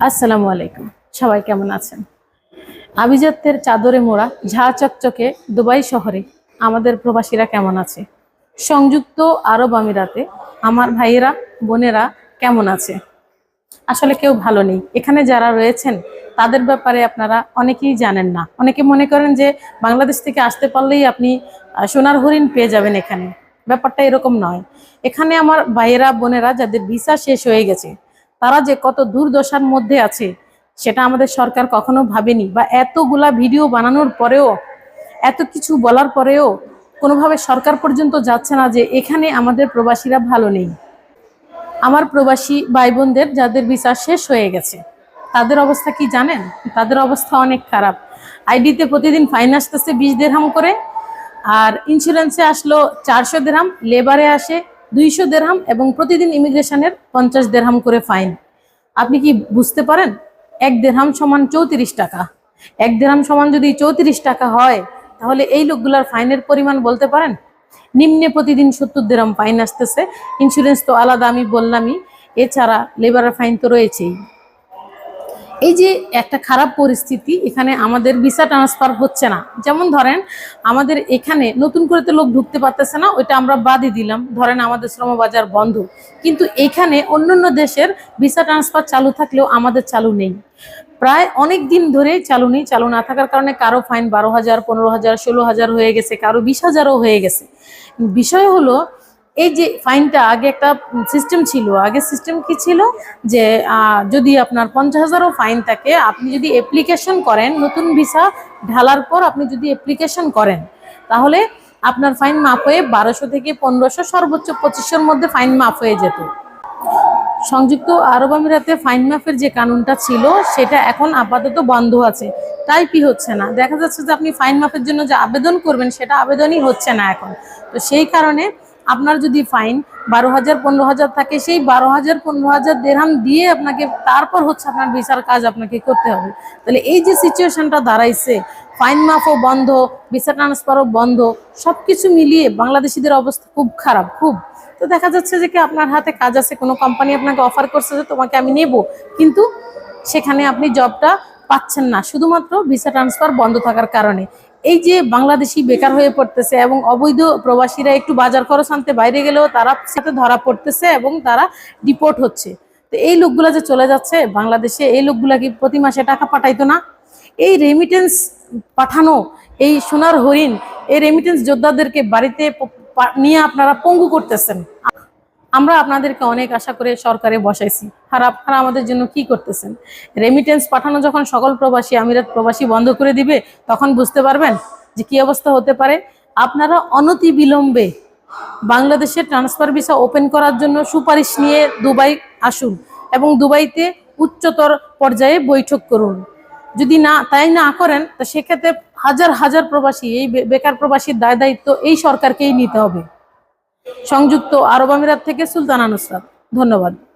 আসসালামু আলাইকুম। সবাই কেমন আছেন? আভিজাত্যের চাদরে মোড়া ঝা চকচকে দুবাই শহরে আমাদের প্রবাসীরা কেমন আছে? সংযুক্ত আরব আমিরাতে আমার ভাইয়েরা, বোনেরা কেমন আছে? আসলে কেউ ভালো নেই। এখানে যারা রয়েছেন, তাদের ব্যাপারে আপনারা অনেকেই জানেন না। অনেকে মনে করেন যে বাংলাদেশ থেকে আসতে পারলেই আপনি সোনার হরিণ পেয়ে যাবেন এখানে। ব্যাপারটা এরকম নয়। এখানে আমার ভাইয়েরা, বোনেরা যাদের ভিসা শেষ হয়ে গেছে তারা যে কত দুর্দশার মধ্যে আছে, সেটা আমাদের সরকার কখনো ভাবেনি বা এতগুলা ভিডিও বানানোর পরেও, এত কিছু বলার পরেও কোনোভাবে সরকার পর্যন্ত যাচ্ছে না যে এখানে আমাদের প্রবাসীরা ভালো নেই। আমার প্রবাসী ভাই বোনদের যাদের ভিসা শেষ হয়ে গেছে, তাদের অবস্থা কি জানেন? তাদের অবস্থা অনেক খারাপ। আইডিতে প্রতিদিন ফাইন আসতেছে বিশ দেড়হাম করে, আর ইন্স্যুরেন্সে আসলো চারশো দেড়হাম লেবারে আসে দুইশো দেড়হাম এবং প্রতিদিন ইমিগ্রেশনের পঞ্চাশ দেড়হাম করে ফাইন। আপনি কি বুঝতে পারেন? এক দেড়হাম সমান চৌত্রিশ টাকা। এক দেড়হাম সমান যদি চৌত্রিশ টাকা হয়, তাহলে এই লোকগুলার ফাইনের পরিমাণ বলতে পারেন? নিম্নে প্রতিদিন সত্তর দেড়হাম ফাইন আসতেছে। ইন্স্যুরেন্স তো আলাদা, আমি বললামই। এছাড়া লেবারের ফাইন তো রয়েছেই। এই যে একটা খারাপ পরিস্থিতি, এখানে আমাদের ভিসা ট্রান্সফার হচ্ছে না। যেমন ধরেন, আমাদের এখানে নতুন করে তো লোক ঢুকতে পারতেছে না, ওইটা আমরা বাদই দিলাম। ধরেন, আমাদের শ্রমবাজার বন্ধ। কিন্তু এখানে অন্যান্য দেশের ভিসা ট্রান্সফার চালু থাকলেও আমাদের চালু নেই। প্রায় অনেক দিন ধরে চালু নেই, চালু না থাকার কারণে কারও ফাইন বারো হাজার, পনেরো হাজার, ষোলো হাজার হয়ে গেছে, কারও বিশ হাজারও হয়ে গেছে। বিষয় হলো এই যে ফাইনটা আগে একটা সিস্টেম ছিল। আগে সিস্টেম কি ছিল? যে যদি আপনার পঞ্চাশ হাজারও ফাইন থাকে, আপনি যদি অ্যাপ্লিকেশন করেন, নতুন ভিসা ঢালার পর আপনি যদি অ্যাপ্লিকেশন করেন, তাহলে আপনার ফাইন মাফ হয়ে বারোশো থেকে পনেরোশো, সর্বোচ্চ পঁচিশশোর মধ্যে ফাইন মাফ হয়ে যেত। সংযুক্ত আরব আমিরাতে ফাইন মাফের যে কানুনটা ছিল, সেটা এখন আপাতত বন্ধ আছে। টাইপই হচ্ছে না? দেখা যাচ্ছে যে আপনি ফাইন মাফের জন্য যে আবেদন করবেন, সেটা আবেদনই হচ্ছে না এখন। তো সেই কারণে আপনার যদি ফাইন বারো হাজার, পনেরো হাজার থাকে, সেই বারো হাজার, পনেরো হাজার দেড়হাম দিয়ে আপনাকে তারপর হচ্ছে আপনার ভিসার কাজ আপনাকে করতে হবে। তাহলে এই যে সিচুয়েশনটা দাঁড়াইছে ফাইন মাফও বন্ধ ভিসা ট্রান্সফারও বন্ধ সব কিছু মিলিয়ে বাংলাদেশিদের অবস্থা খুব খারাপ, খুব। তো দেখা যাচ্ছে যে কি আপনার হাতে কাজ আছে, কোনো কোম্পানি আপনাকে অফার করছে যে তোমাকে আমি নেব, কিন্তু সেখানে আপনি জবটা পাচ্ছেন না, শুধুমাত্র ভিসা ট্রান্সফার বন্ধ থাকার কারণে। এই যে বাংলাদেশি বেকার হয়ে পড়তেছে এবং অবৈধ প্রবাসীরা একটু বাজার খরচ আনতে বাইরে গেলেও তারা সাথে ধরা পড়তেছে এবং তারা ডিপোর্ট হচ্ছে। তো এই লোকগুলা যে চলে যাচ্ছে বাংলাদেশে, এই লোকগুলা কি প্রতি মাসে টাকা পাঠাইতো না? এই রেমিটেন্স পাঠানো, এই সোনার হরিণ, এই রেমিটেন্স যোদ্ধাদেরকে বাড়িতে নিয়ে আপনারা পঙ্গু করতেছেন। আমরা আপনাদেরকে অনেক আশা করে সরকারে বসাইছি। আর আপনারা আমাদের জন্য কি করতেছেন? রেমিটেন্স পাঠানো যখন সকল প্রবাসী, আমিরাত প্রবাসী বন্ধ করে দিবে, তখন বুঝতে পারবেন যে কি অবস্থা হতে পারে। আপনারা অনতি বিলম্বে বাংলাদেশের ট্রান্সফার ভিসা ওপেন করার জন্য সুপারিশ নিয়ে দুবাই আসুন এবং দুবাইতে উচ্চতর পর্যায়ে বৈঠক করুন। যদি না, তাই না করেন, তো সেক্ষেত্রে হাজার হাজার প্রবাসী, এই বেকার প্রবাসীর দায় দায়িত্ব এই সরকারকেই নিতে হবে। সংযুক্ত আরব আমিরাত থেকে সুলতানা নুসরাত ধন্যবাদ।